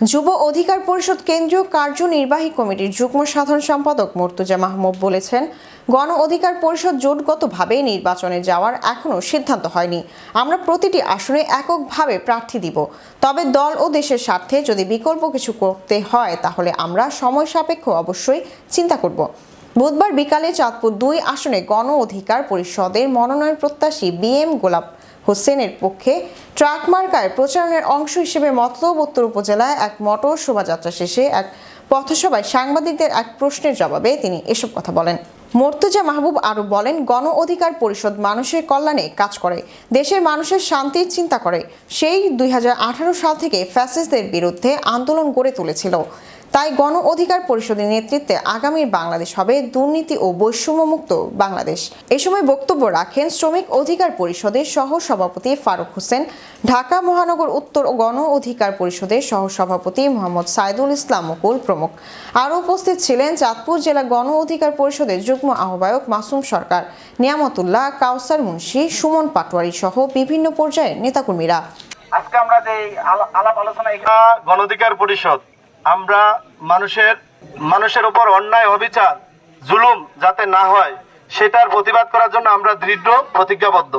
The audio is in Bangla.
যুব অধিকার পরিষদ কেন্দ্রীয় কার্যনির্বাহী কমিটির যুগ্ম সাধারণ সম্পাদক মর্তুজা মাহমুদ বলেছেন, গণ অধিকার পরিষদ জোটগতভাবে নির্বাচনে যাওয়ার এখনও সিদ্ধান্ত হয়নি। আমরা প্রতিটি আসনে এককভাবে প্রার্থী দিব। তবে দল ও দেশের স্বার্থে যদি বিকল্প কিছু করতে হয়, তাহলে আমরা সময় সাপেক্ষ অবশ্যই চিন্তা করব। বুধবার বিকালে চাঁদপুর দুই আসনে গণ অধিকার পরিষদের মনোনয়ন প্রত্যাশী বি এম গোলাপ হোসেনের পক্ষে ট্রাক মার্কায় প্রচারণের অংশ হিসেবে মতলব উত্তর উপজেলায় এক মোটর শোভাযাত্রা শেষে এক পথসভায় সাংবাদিকদের এক প্রশ্নের জবাবে তিনি এসব কথা বলেন। মর্তুজা মাহবুব আরও বলেন, গণ অধিকার পরিষদ মানুষের কল্যাণে কাজ করে, দেশের মানুষের শান্তির চিন্তা করে। সেই দুই হাজার আঠারো সাল থেকে ফ্যাসিস্টদের বিরুদ্ধে আন্দোলন গড়ে তুলেছিল। তাই গণ অধিকার পরিষদের নেতৃত্বে আগামীর বাংলাদেশ হবে দুর্নীতি ও বৈষম্যমুক্ত বাংলাদেশ। এ সময় বক্তব্য রাখেন শ্রমিক অধিকার পরিষদের সহ সভাপতি ফারুক হোসেন, ঢাকা মহানগর উত্তর গণ অধিকার পরিষদের সহ সভাপতি মোহাম্মদ সাইদুল ইসলাম মুকুল প্রমুখ। আরও উপস্থিত ছিলেন চাঁদপুর জেলা গণ অধিকার পরিষদের যুগ্ম আহ্বায়ক মাসুম সরকার, নিয়ামতুল্লাহ, কাউসার মুন্সি, সুমন পাটোয়ারি সহ বিভিন্ন পর্যায়ের নেতাকর্মীরা। আজকে আমরা যে আলাপ আলোচনা এখানে গণধিকার পরিষদ আমরা মানুষের মানুষের উপর অন্যায়, অবিচার, জুলুম যাতে না হয়, সেটার প্রতিবাদ করার জন্য আমরা দৃঢ়, প্রতিজ্ঞাবদ্ধ।